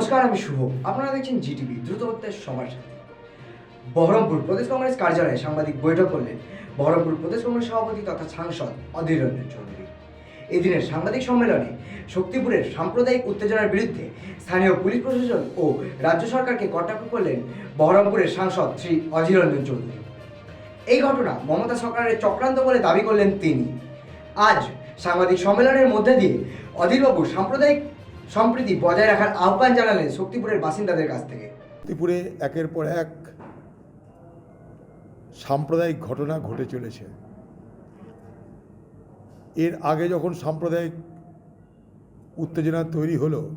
নমস্কার, আমি শুভ। আপনারা দেখছেন জিটিভি দ্রুত হত্যার সবার সাথে বহরমপুর প্রদেশ কংগ্রেস কার্যালয়ে সাংবাদিক বৈঠক করলেন বহরমপুর প্রদেশ কংগ্রেস সভাপতি তথা সাংসদ অধীর রঞ্জন চৌধুরী। এদিনের সাংবাদিক সম্মেলনে শক্তিপুরের সাম্প্রদায়িক উত্তেজনার বিরুদ্ধে স্থানীয় পুলিশ প্রশাসন ও রাজ্য সরকারকে কটাক্ষ করলেন বহরমপুরের সাংসদ শ্রী অধীর রঞ্জন চৌধুরী। এই ঘটনা মমতা সরকারের চক্রান্ত বলে দাবি করলেন তিনি। আজ সাংবাদিক সম্মেলনের মধ্যে দিয়ে অধীরবাবু সাম্প্রদায়িক সম্প্রীতি বজায় রাখার আহ্বান জানালেন শক্তিপুরের বাসিন্দাদের কাছ থেকে। শক্তিপুরে একের পর এক সাম্প্রদায়িক ঘটনা ঘটে চলেছে। এর আগে যখন সাম্প্রদায়িক উত্তেজনা তৈরি হলো,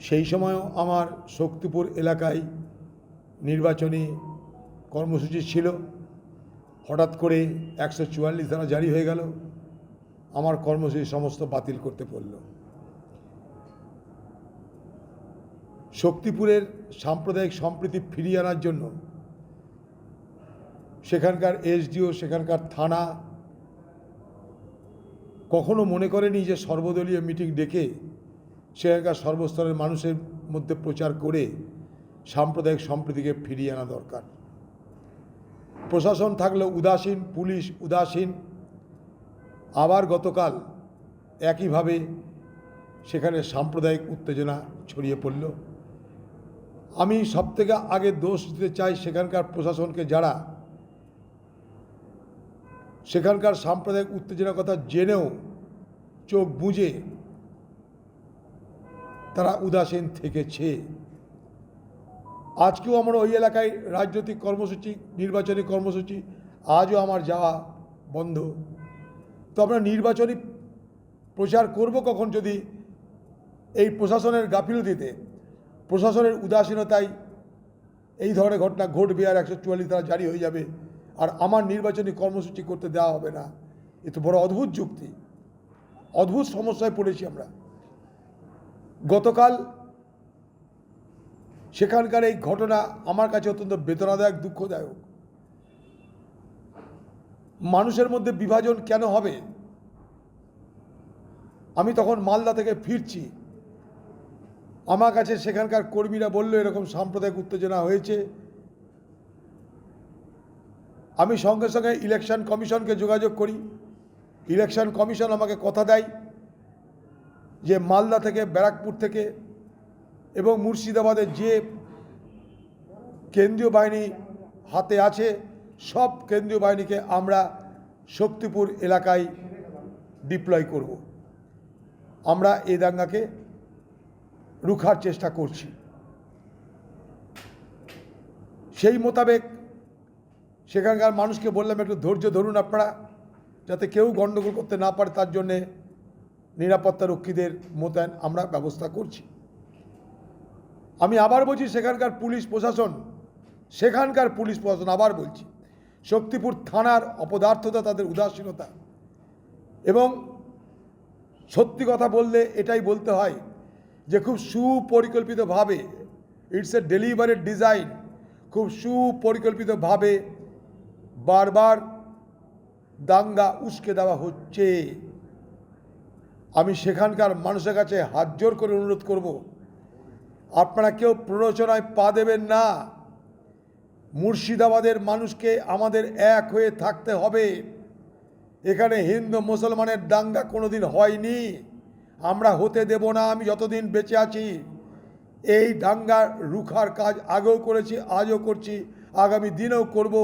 সেই সময়ও আমার শক্তিপুর এলাকায় নির্বাচনী কর্মসূচি ছিল। হঠাৎ করে একশো চুয়াল্লিশ ধারা জারি হয়ে গেল। আমার কর্মসূচি সমস্ত বাতিল করতে পড়ল। শক্তিপুরের সাম্প্রদায়িক সম্প্রীতি ফিরিয়ে আনার জন্য সেখানকার এসডিও, সেখানকার থানা কখনো মনে করেনি যে সর্বদলীয় মিটিং ডেকে সেখানকার সর্বস্তরের মানুষের মধ্যে প্রচার করে সাম্প্রদায়িক সম্প্রীতিকে ফিরিয়ে আনা দরকার। প্রশাসন থাকলেও উদাসীন, পুলিশ উদাসীন। আবার গতকাল একইভাবে সেখানে সাম্প্রদায়িক উত্তেজনা ছড়িয়ে পড়ল। আমি সবথেকে আগে দোষ দিতে চাই সেখানকার প্রশাসনকে যারা, সেখানকার সাম্প্রদায়িক উত্তেজনার কথা জেনেও চোখ বুঝে তারা উদাসীন থেকেছে। আজকেও আমরা ওই এলাকায় রাজনৈতিক কর্মসূচি, নির্বাচনী কর্মসূচি, আজও আমার যাওয়া বন্ধ। তো আমরা নির্বাচনী প্রচার করব কখন যদি এই প্রশাসনের গাফিলতিতে প্রশাসনের উদাসীনতায় এই ধরনের ঘটনা ঘটবে আর একশো চুয়াল্লিশ ধারা জারি হয়ে যাবে। আর আমার নির্বাচনী কর্মসূচি করতে দেওয়া হবে না। এ তো বড় অদ্ভুত যুক্তি। অদ্ভুত সমস্যায় পড়েছি আমরা। গতকাল সেখানকার এই ঘটনা আমার কাছে অত্যন্ত বেদনাদায়ক, দুঃখদায়ক। মানুষের মধ্যে বিভাজন কেন হবে? আমি তখন মালদা থেকে ফিরছি। আমার কাছে সেখানকার কর্মীরা বলল, এরকম সাম্প্রদায়িক উত্তেজনা হয়েছে। আমি সঙ্গে সঙ্গে ইলেকশন কমিশনকে যোগাযোগ করি। ইলেকশন কমিশন আমাকে কথা দেয় যে মালদা থেকে, ব্যারাকপুর থেকে এবং মুর্শিদাবাদের যে কেন্দ্রীয় বাহিনী হাতে আছে, সব কেন্দ্রীয় বাহিনীকে আমরা শক্তিপুর এলাকায় ডিপ্লয় করব। আমরা এই দাঙ্গাকে রুখার চেষ্টা করছি। সেই মোতাবেক সেখানকার মানুষকে বললাম, একটু ধৈর্য ধরুন আপনারা, যাতে কেউ গণ্ডগোল করতে না পারে, তার জন্যে নিরাপত্তা রক্ষীদের মোতায়েন আমরা ব্যবস্থা করছি। আমি আবার বলছি, সেখানকার পুলিশ প্রশাসন, সেখানকার পুলিশ প্রশাসন, আবার বলছি, শক্তিপুর থানার অপদার্থতা, তাদের উদাসীনতা এবং সত্যি কথা বললে এটাই বলতে হয় যে খুব সুপরিকল্পিতভাবে ইটস এ ডেলিভারেড ডিজাইন খুব সুপরিকল্পিতভাবে বারবার দাঙ্গা উস্কে দেওয়া হচ্ছে। আমি সেখানকার মানুষের কাছে হাত জোর করে অনুরোধ করব, আপনারা কেউ প্ররোচনায় পা দেবেন না। মুর্শিদাবাদের মানুষকে আমাদের এক হয়ে থাকতে হবে। এখানে হিন্দু মুসলমানের দাঙ্গা কোনোদিন হয়নি। আমরা হতে দেব না, আমি যতদিন বেঁচে আছি। এই দাঙ্গা রুখার কাজ আগেও করেছি, আজও করছি, আগামী দিনেও করব।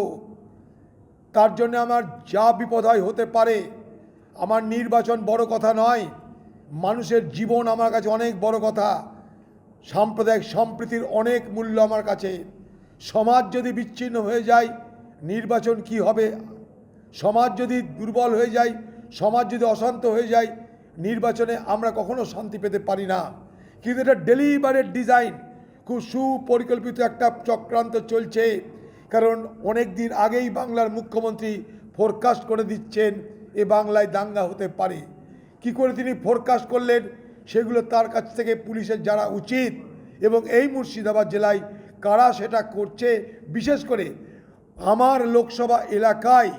তার জন্য আমার যা বিপদ হয় হতে পারে। আমার নির্বাচন বড় কথা নয়, মানুষের জীবন আমার কাছে অনেক বড় কথা। সাম্প্রদায়িক সম্প্রীতির অনেক মূল্য আমার কাছে। সমাজ যদি বিচ্ছিন্ন হয়ে যায়, নির্বাচন কি হবে? সমাজ যদি দুর্বল হয়ে যায়, সমাজ যদি অশান্ত হয়ে যায় নির্বাচনে আমরা কখনো শান্তি পেতে পারি না। কিন্তু এটা ডেলিভারেড ডিজাইন খুব সুপরিকল্পিত একটা চক্রান্ত চলছে। কারণ অনেক দিন আগেই বাংলার মুখ্যমন্ত্রী ফোরকাস্ট করে দিচ্ছেন, এ বাংলায় দাঙ্গা হতে পারে। কি করে তিনি ফোরকাস্ট করলেন, সেগুলো তার কাছ থেকে পুলিশের যারা উচিত এবং এই মুর্শিদাবাদ জেলায় কারা সেটা করছে, বিশেষ করে আমার লোকসভা এলাকায়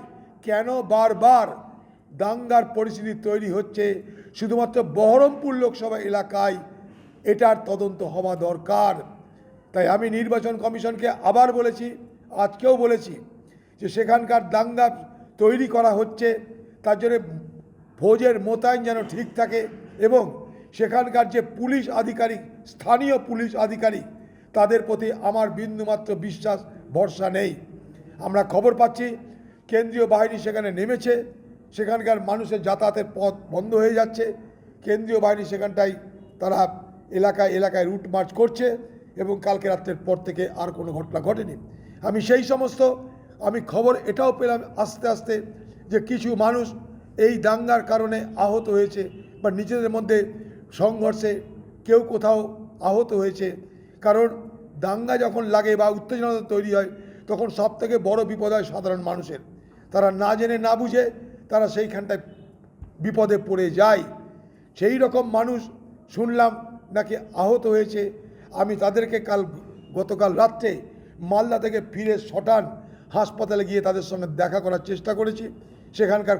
কেন বারবার দাঙ্গার পরিস্থিতি তৈরি হচ্ছে শুধুমাত্র বহরমপুর লোকসভা এলাকায় এটার তদন্ত হওয়া দরকার। তাই আমি নির্বাচন কমিশনকে আবার বলেছি, আজকেও বলেছি যে সেখানকার দাঙ্গা তৈরি করা হচ্ছে, তার জন্য ভোজের মোতায়েন যেন ঠিক থাকে এবং সেখানকার যে পুলিশ আধিকারিক, স্থানীয় পুলিশ আধিকারিক, তাদের প্রতি আমার বিন্দুমাত্র বিশ্বাস, ভরসা নেই। আমরা খবর পাচ্ছি, কেন্দ্রীয় বাহিনী সেখানে নেমেছে সেখানকার মানুষের যাতায়াতের পথ বন্ধ হয়ে যাচ্ছে। কেন্দ্রীয় বাহিনী সেখানটায় তারা এলাকায় এলাকায় রুট মার্চ করছে এবং কালকে রাত্রের পর থেকে আর কোনো ঘটনা ঘটেনি। আমি সেই সমস্ত আমি খবর এটাও পেলাম আস্তে আস্তে যে কিছু মানুষ এই দাঙ্গার কারণে আহত হয়েছে বা নিজেদের মধ্যে সংঘর্ষে কেউ কোথাও আহত হয়েছে। কারণ দাঙ্গা যখন লাগে বা উত্তেজনা তৈরি হয়, তখন সব থেকে বড় বিপদ হয় সাধারণ মানুষের। তারা না জেনে না বুঝে তারা সেইখানটায় বিপদে পড়ে যায়। সেই রকম মানুষ শুনলাম নাকি আহত হয়েছে। আমি তাদেরকে কাল গতকাল রাত্রে মালদা থেকে ফিরে শটান হাসপাতালে গিয়ে তাদের সঙ্গে দেখা করার চেষ্টা করেছি। সেখানকার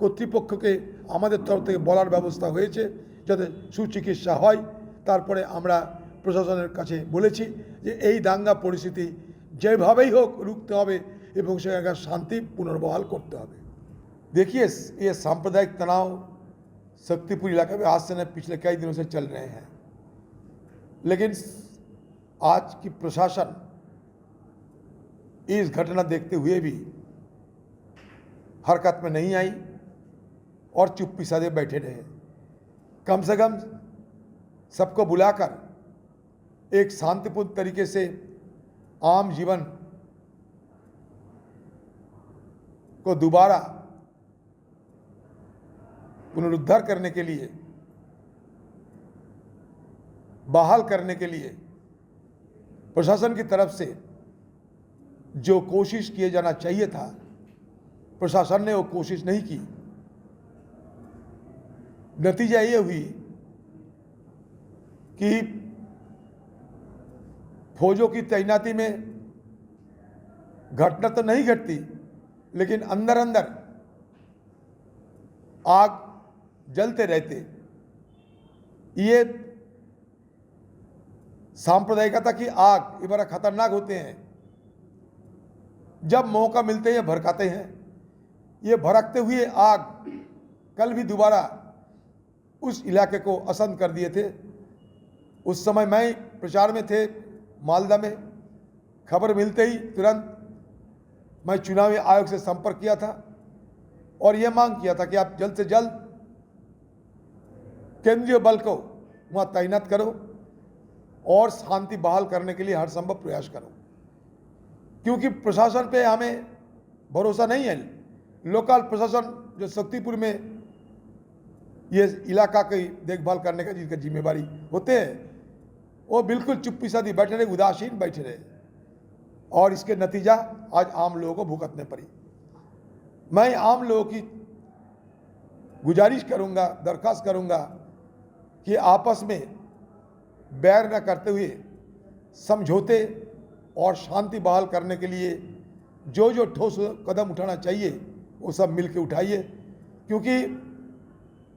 কর্তৃপক্ষকে আমাদের তরফ থেকে বলার ব্যবস্থা হয়েছে যাতে সুচিকিৎসা হয়। তারপরে আমরা প্রশাসনের কাছে বলেছি যে এই দাঙ্গা পরিস্থিতি যেভাবেই হোক রুখতে হবে এবং সেখানকার শান্তি পুনর্বহাল করতে হবে। देखिए, ये सांप्रदायिक तनाव शक्तिपुर इलाके में आज से नहीं, पिछले कई दिनों से चल रहे हैं। लेकिन आज की प्रशासन इस घटना देखते हुए भी हरकत में नहीं आई और चुप्पी साधे बैठे रहे। कम से कम सबको बुलाकर एक शांतिपूर्ण तरीके से आम जीवन को दोबारा पुनरुद्धार करने के लिए, बहाल करने के लिए, प्रशासन की तरफ़ से जो कोशिश किए जाना चाहिए था, प्रशासन ने वो कोशिश नहीं की। नतीजा ये हुई कि फौजों की तैनाती में घटना तो नहीं घटती, लेकिन अंदर अंदर आग जलते रहते। ये सांप्रदायिकता की आग, ये बड़ा खतरनाक होते हैं। जब मौका मिलते हैं, भड़काते हैं। ये भड़कते हुए आग कल भी दोबारा उस इलाके को असंत कर दिए थे। उस समय मैं प्रचार में थे, मालदा में। खबर मिलते ही तुरंत मैं चुनावी आयोग से संपर्क किया था और यह मांग किया था कि आप जल्द से जल्द केंद्रीय बल को वहाँ तैनात करो और शांति बहाल करने के लिए हर संभव प्रयास करो। क्योंकि प्रशासन पे हमें भरोसा नहीं है। लोकल प्रशासन जो शक्तिपुर में ये इलाका की देखभाल करने का जिनका जिम्मेवारी होते हैं, वो बिल्कुल चुप्पी सादी बैठे रहे, उदासीन बैठे रहे। और इसके नतीजा आज आम लोगों को भुगतने पड़ी। मैं आम लोगों की गुजारिश करूँगा, दरखास्त करूँगा कि आपस में बैर न करते हुए, समझौते और शांति बहाल करने के लिए जो जो ठोस कदम उठाना चाहिए, वो सब मिल के उठाइए। क्योंकि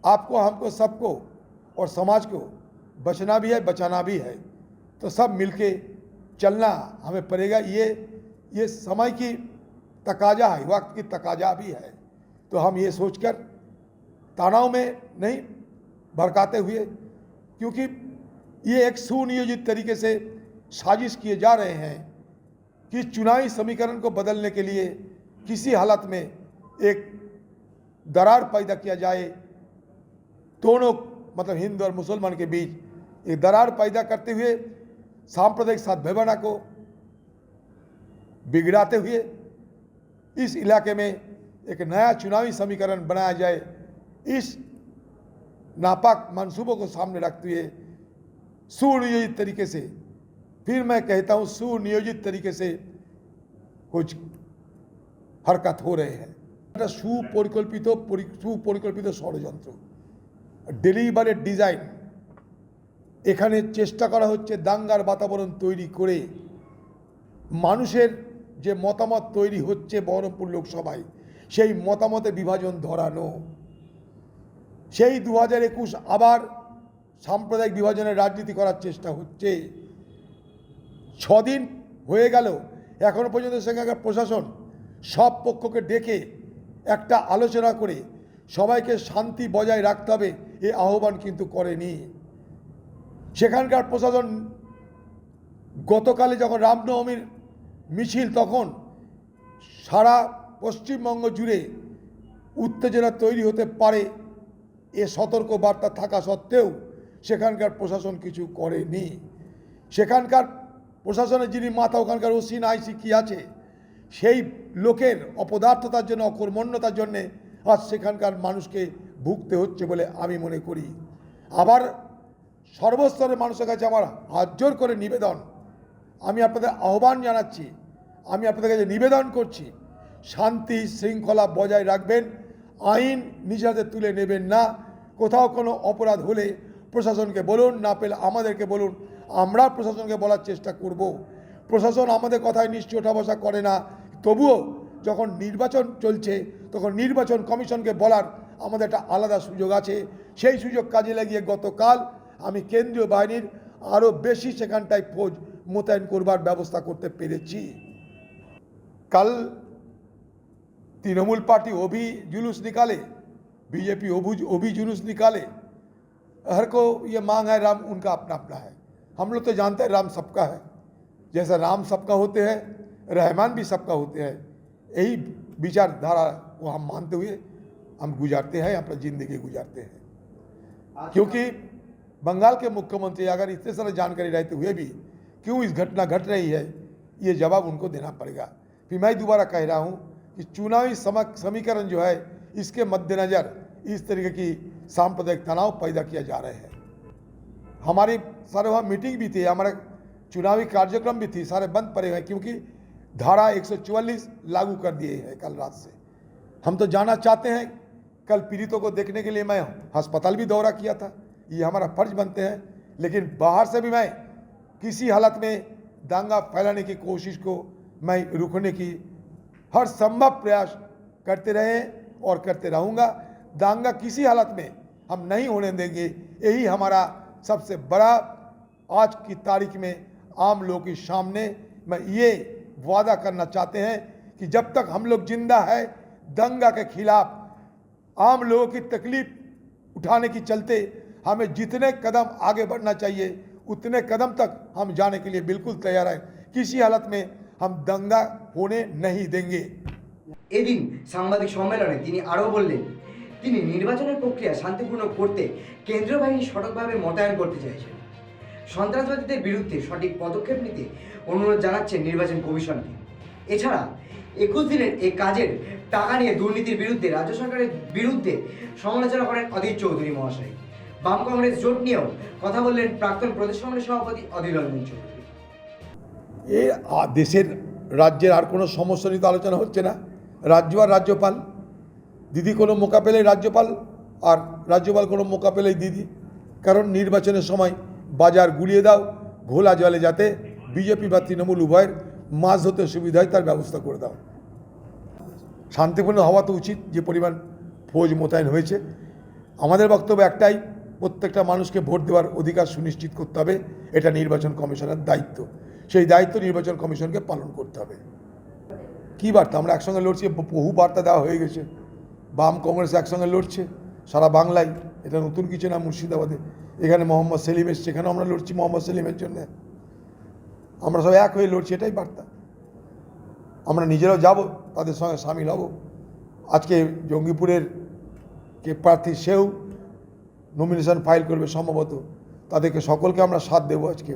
आपको, हमको, सबको और समाज को बचना भी है, बचाना भी है। तो सब मिल के चलना हमें पड़ेगा। ये ये समय की तकाजा है, वक्त की तकाजा भी है। तो हम ये सोचकर तनाव में नहीं भड़काते हुए, क्योंकि ये एक सुनियोजित तरीके से साजिश किए जा रहे हैं कि चुनावी समीकरण को बदलने के लिए किसी हालत में एक दरार पैदा किया जाए। दोनों मतलब हिंदू और मुसलमान के बीच एक दरार पैदा करते हुए, सांप्रदायिक सद्भावना को बिगड़ाते हुए इस इलाके में एक नया चुनावी समीकरण बनाया जाए। इस नापाक मंसूबों को सामने रखते हुए सुनियोजित तरीके से फिर मैं कहता हूँ सुनियोजित तरीके से कुछ हरकत हो रहे हैं একটা সুপরিকল্পিত পরি- সুপরিকল্পিত ষড়যন্ত্র ডেলিভারের ডিজাইন এখানে চেষ্টা করা হচ্ছে দাঙ্গার বাতাবরণ তৈরি করে মানুষের যে মতামত তৈরি হচ্ছে বহরমপুর লোকসভায় সেই মতামতে বিভাজন ধরানো সেই দু হাজার একুশ আবার সাম্প্রদায়িক বিভাজনের রাজনীতি করার চেষ্টা হচ্ছে। ছদিন হয়ে গেল এখনও পর্যন্ত সেখানকার প্রশাসন সব পক্ষকে ডেকে একটা আলোচনা করে সবাইকে শান্তি বজায় রাখতে হবে, এ আহ্বান কিন্তু করেনি। সেখানকার প্রশাসন গতকালে যখন রামনবমীর মিছিল, তখন সারা পশ্চিমবঙ্গ জুড়ে উত্তেজনা তৈরি হতে পারে এ সতর্ক বার্তা থাকা সত্ত্বেও সেখানকার প্রশাসন কিছু করেনি। সেখানকার প্রশাসনের যিনি মাথা, ওখানকার ওসিন আইসি কি আছে, সেই লোকের অপদার্থতার জন্য, অকর্মণ্যতার জন্যে আজ সেখানকার মানুষকে ভুগতে হচ্ছে বলে আমি মনে করি। আবার সর্বস্তরের মানুষের কাছে আমার হাত জোর করে নিবেদন। আমি আপনাদের আহ্বান জানাচ্ছি, আমি আপনাদের কাছে নিবেদন করছি, শান্তি, শৃঙ্খলা বজায় রাখবেন, আইন নিজেদের তুলে নেবেন না। কোথাও কোনো অপরাধ হলে প্রশাসনকে বলুন, না পেলে আমাদেরকে বলুন, আমরা প্রশাসনকে বলার চেষ্টা করব। প্রশাসন আমাদের কথায় নিশ্চয় ওঠা বসা করে না। তবুও যখন নির্বাচন চলছে, তখন নির্বাচন কমিশনকে বলার আমাদের একটা আলাদা সুযোগ আছে। সেই সুযোগ কাজে লাগিয়ে গতকাল আমি কেন্দ্রীয় বাহিনীর আরও বেশি সেখানটায় ফৌজ মোতায়েন করবার ব্যবস্থা করতে পেরেছি। কাল তৃণমূল পার্টি অভি জুলুস নিকালে बीजेपी वो भी जुलूस निकाले हर को ये मांग है राम उनका अपना अपना है। हम लोग तो जानते हैं राम सबका है। जैसे राम सबका होते हैं रहमान भी सबका होते हैं यही विचारधारा को हम मानते हुए हम गुजारते हैं अपना ज़िंदगी गुजारते हैं। क्योंकि बंगाल के मुख्यमंत्री अगर इतने सारे जानकारी रहते हुए भी क्यों इस घटना घट रही है ये जवाब उनको देना पड़ेगा। फिर मैं दोबारा कह रहा हूँ कि चुनावी समीकरण जो है इसके मद्देनज़र इस तरीके की सांप्रदायिक तनाव पैदा किया जा रहे हैं। हमारी सारे वहाँ मीटिंग भी थी, हमारे चुनावी कार्यक्रम भी थी, सारे बंद पड़े हुए हैं क्योंकि धारा 144 लागू कर दिए हैं कल रात से। हम तो जाना चाहते हैं, कल पीड़ितों को देखने के लिए मैं अस्पताल भी दौरा किया था, ये हमारा फ़र्ज़ बनते हैं, लेकिन बाहर से भी मैं किसी हालत में दांगा फैलाने की कोशिश को मैं रुकने की हर संभव प्रयास करते रहे और करते रहूँगा। दांगा किसी हालत में हम नहीं होने देंगे। यही हमारा सबसे बड़ा आज की तारीख में आम लोगों के सामने मैं ये वादा करना चाहते हैं कि जब तक हम लोग ज़िंदा है, दंगा के खिलाफ आम लोगों की तकलीफ़ उठाने की चलते हमें जितने कदम आगे बढ़ना चाहिए, उतने कदम तक हम जाने के लिए बिल्कुल तैयार हैं। किसी हालत में हम दंगा होने नहीं देंगे। এদিন সাংবাদিক সম্মেলনে তিনি আরও বললেন, তিনি নির্বাচনের প্রক্রিয়া শান্তিপূর্ণ করতে কেন্দ্রীয় বাহিনী সঠিকভাবে মোতায়েন করতে চাইছেন। সন্ত্রাসবাদীদের বিরুদ্ধে সঠিক পদক্ষেপ নিতে অনুরোধ জানাচ্ছেন নির্বাচন কমিশনকে। এছাড়া একুশ দিনের এই কাজের টাকা নিয়ে দুর্নীতির বিরুদ্ধে রাজ্য সরকারের বিরুদ্ধে সমালোচনা করেন অধীর চৌধুরী মহাশয়। বাম কংগ্রেস জোট নিয়েও কথা বললেন প্রাক্তন প্রদেশ কংগ্রেস সভাপতি অধীর রঞ্জন চৌধুরী। এ দেশের রাজ্যের আর কোনো সমস্যা নিয়ে আলোচনা হচ্ছে না। রাজ্য আর রাজ্যপাল। দিদি কোনো মোকাবেলাই রাজ্যপাল আর রাজ্যপাল কোনো মোকাবেলাই দিদি। কারণ নির্বাচনের সময় বাজার গুলিয়ে দাও, ঘোলা জলে যাতে বিজেপি বা তৃণমূল উভয়ের মাছ ধরতে সুবিধা হয়, তার ব্যবস্থা করে দাও। শান্তিপূর্ণ হওয়া তো উচিত, যে পরিমাণ ফৌজ মোতায়েন হয়েছে। আমাদের বক্তব্য একটাই, প্রত্যেকটা মানুষকে ভোট দেওয়ার অধিকার সুনিশ্চিত করতে হবে, এটা নির্বাচন কমিশনের দায়িত্ব। সেই দায়িত্ব নির্বাচন কমিশনকে পালন করতে হবে। কী বার্তা? আমরা একসঙ্গে লড়ছি, বহু বার্তা দেওয়া হয়ে গেছে। বাম কংগ্রেস একসঙ্গে লড়ছে, সারা বাংলায়। এটা নতুন কিছু না মুর্শিদাবাদে। এখানে মোহাম্মদ সেলিম এসছে, এখানেও আমরা লড়ছি মোহাম্মদ সেলিমের জন্য। আমরা সব এক হয়ে লড়ছি, এটাই বার্তা। আমরা নিজেরাও যাব, তাদের সঙ্গে সামিল হব। আজকে জঙ্গিপুরের কে প্রার্থী সেও নমিনেশন ফাইল করবে সম্ভবত। তাদেরকে সকলকে আমরা সাথ দেবো আজকে।